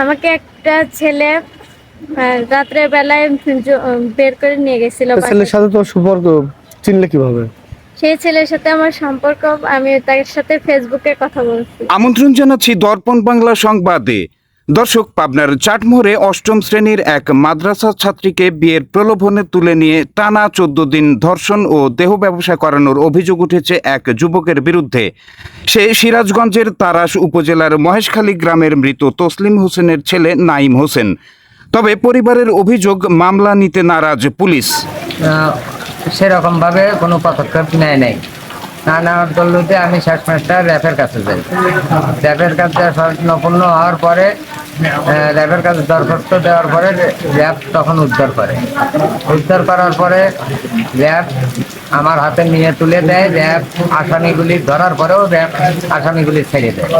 আমাকে একটা ছেলে আহ, রাত্রের বেলায় বের করে নিয়ে গেছিল ছেলের সাথে তো সম্পর্ক চিনলে কীভাবে? সেই ছেলের সাথে আমার সম্পর্ক আমি তার সাথে ফেসবুকে কথা বলছি। আমন্ত্রণ জানাচ্ছি দর্পণ বাংলা সংবাদে। দর্শক, পাবনার চাটমোহরে অষ্টম শ্রেণির এক মাদ্রাসা ছাত্রীকে বিয়ের প্রলোভনে তুলে নিয়ে টানা চোদ্দ দিন ধর্ষণ ও দেহ ব্যবসা করানোর অভিযোগ উঠেছে এক যুবকের বিরুদ্ধে। সে সিরাজগঞ্জের তারাস উপজেলার মহেশখালী গ্রামের মৃত তসলিম হোসেনের ছেলে নাইম হোসেন। তবে পরিবারের অভিযোগ, মামলা নিতে নারাজ পুলিশ। সেরকমভাবে কোনো পদক্ষেপ নেয় নাই। না নেওয়ার দলতে আমি শেষ মাসটা র্যাফের কাছে যাই। র্যাফের কাছে সম্পূর্ণ হওয়ার পরে আহ, র্যাফের কাছে দরখাস্ত দেওয়ার পরে র্যাব তখন উদ্ধার করে। উদ্ধার করার পরে র্যাব আমার হাতে নিয়ে তুলে দেয়। র্যাব আসামিগুলি ধরার পরেও র্যাব আসামিগুলি ছেড়ে দেয়।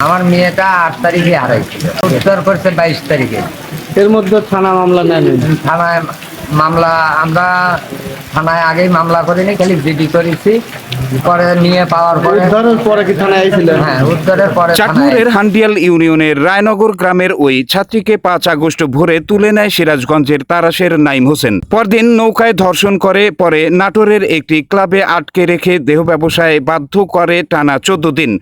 আমার মেয়েটা আট তারিখে হারাইছিল উদ্ধার করছে বাইশ তারিখে। এর মধ্যে থানা মামলা নেয়নি থানায় মামলা আমরা থানায় আগেই মামলা করিনি খালি জিডি করেছি। পরে নিয়ে পাওয়ার পরে উদ্ধারের পরে কি থানায় আইছিলেন? হ্যাঁ উদ্ধারের পরে চাটমোহরের হান্ডিয়াল ইউনিয়নের রায়নগর গ্রামের ওই ছাত্রীকে পাঁচ আগস্ট ভোরে তুলে নেয় সিরাজগঞ্জের তারাশের নাইম হোসেন। পরদিন নৌকায় ধর্ষণ করে পরে নাটোরের একটি ক্লাবে আটকে রেখে দেহ ব্যবসায় বাধ্য করে টানা চোদ্দ দিন।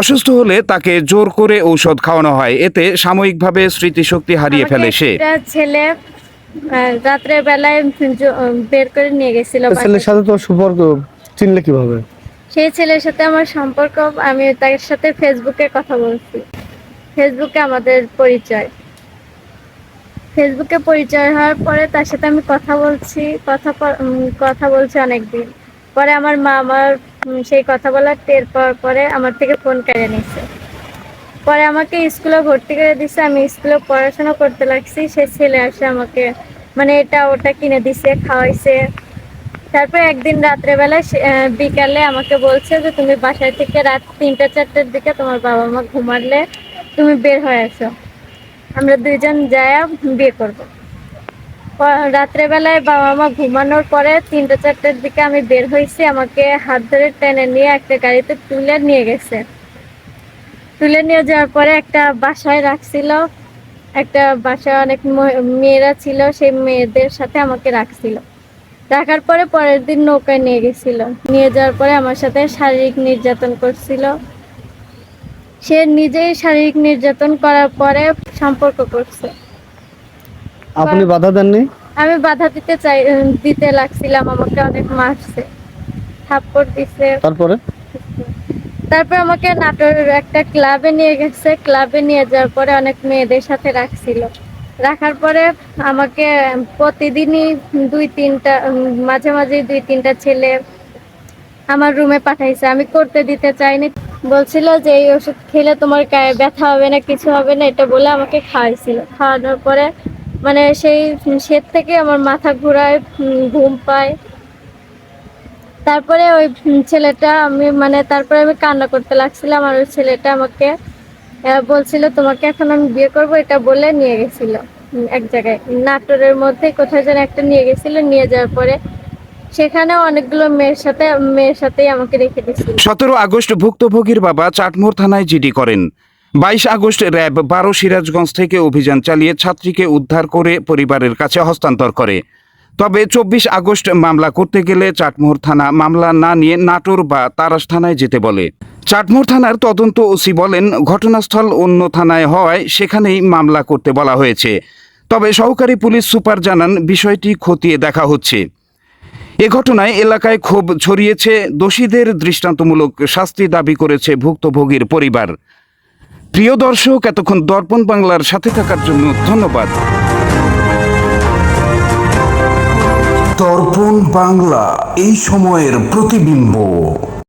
অসুস্থ হলে তাকে জোর করে ঔষধ খাওয়ানো হয় এতে সাময়িকভাবে স্মৃতিশক্তি হারিয়ে ফেলে সে। ছেলে আহ, রাত্রের বেলায় বের করে নিয়ে গেছিল ছেলের সাথে তোমার সম্পর্ক চিনলে কীভাবে? সেই ছেলের সাথে আমার সম্পর্ক আমি তার সাথে ফেসবুকে কথা বলছি। ফেসবুকে আমাদের পরিচয়। ফেসবুকে পরিচয় হওয়ার পরে তার সাথে আমি কথা বলছি কথা কথা বলছি অনেকদিন। পরে আমার মা আমার সেই কথা বলার টের পাওয়ার পরে আমার থেকে ফোন কেড়ে নিছে পরে আমাকে স্কুলে ভর্তি করে দিছে, আমি স্কুলে পড়াশোনা করতে লাগছি, সে ছেলে আসে আমাকে মানে এটা ওটা কিনে দিছে, খাওয়াইছে। তারপর একদিন রাত্রেবেলা বিকালে আমাকে বলছে যে, তুমি বাসায় থেকে রাত তিনটা, চারটার দিকে তোমার বাবা মা ঘুমালে তুমি বের হয়ে আসো। আমরা দুইজন যায়া বিয়ে করব। রাত্রেবেলায় বাবা মা ঘুমানোর পরে তিনটা, চারটার দিকে আমি বের হয়েছি আমাকে হাত ধরে টেনে নিয়ে একটা গাড়িতে তুলে নিয়ে গেছে। তুলে নিয়ে যাওয়ার পরে একটা বাসায় রাখছিল। একটা বাসায় অনেক মেয়েরা ছিল সেই মেয়েদের সাথে আমাকে রাখছিল। রাখার পরে পরের দিন নৌকায় নিয়ে গেছিল। নিয়ে যাওয়ার পরে আমার সাথে শারীরিক নির্যাতন করছিল। সে নিজেই শারীরিক নির্যাতন করার পরে সম্পর্ক করছে। আপনি বাধা দেননি? আমি বাধা দিতে চাই দিতে লাগছিলাম আমাকে অনেক মারছে থাপ্পড় দিছে। তারপরে? তারপর আমাকে নাটোরের একটা ক্লাবে নিয়ে গেছে। ক্লাবে নিয়ে যাওয়ার পরে অনেক মেয়েদের সাথে রাখছিল। রাখার পরে আমাকে প্রতিদিনই দুই তিনটা মাঝে মাঝে দুই তিনটা ছেলে আমার রুমে পাঠাইছে। আমি করতে দিতে চাইনি। বলছিল যে, এই ওষুধ খেলে তোমার গায়ে ব্যথা হবে না, কিছু হবে না, এটা বলে আমাকে খাওয়াইছিল। খাওয়ানোর পরে মানে সেই সের থেকে আমার মাথা ঘোরায় ঘুম পায়। তারপরে ওই ছেলেটা আমি মানে তারপরে আমি কান্না করতে লাগছিলাম আর ওই ছেলেটা আমাকে বলছিল, তোমাকে এখন আমি বিয়ে করব? এটা বলে নিয়ে গেছিল। এক জায়গায়, নাটোরের মধ্যে কোথায় যেন একটা নিয়ে গেছিল, নিয়ে যাওয়ার পরে সেখানে অনেকগুলো মেয়ের সাথে, মেয়ের সাথেই আমাকে রেখে দিছিল সতেরো আগস্ট ভুক্তভোগীর বাবা চাটমোহর থানায় জিডি করেন। বাইশ আগস্ট র্যাব বারো সিরাজগঞ্জ থেকে অভিযান চালিয়ে ছাত্রীকে উদ্ধার করে পরিবারের কাছে হস্তান্তর করে। তবে চব্বিশ আগস্ট মামলা করতে গেলে চাটমোহর থানা মামলা না নিয়ে নাটোর বা তারাস থানায় যেতে বলে। চাটমোহর থানার তদন্ত ওসি বলেন, ঘটনাস্থল অন্য থানায় হওয়ায় সেখানেই মামলা করতে বলা হয়েছে। তবে সহকারী পুলিশ সুপার জানান, বিষয়টি খতিয়ে দেখা হচ্ছে। এ ঘটনায় এলাকায় ক্ষোভ ছড়িয়েছে, দোষীদের দৃষ্টান্তমূলক শাস্তি দাবি করেছে ভুক্তভোগীর পরিবার। প্রিয় দর্শক, এতক্ষণ দর্পণ বাংলার সাথে থাকার জন্য ধন্যবাদ। দর্পণ বাংলা এই সময়ের প্রতিবিম্ব।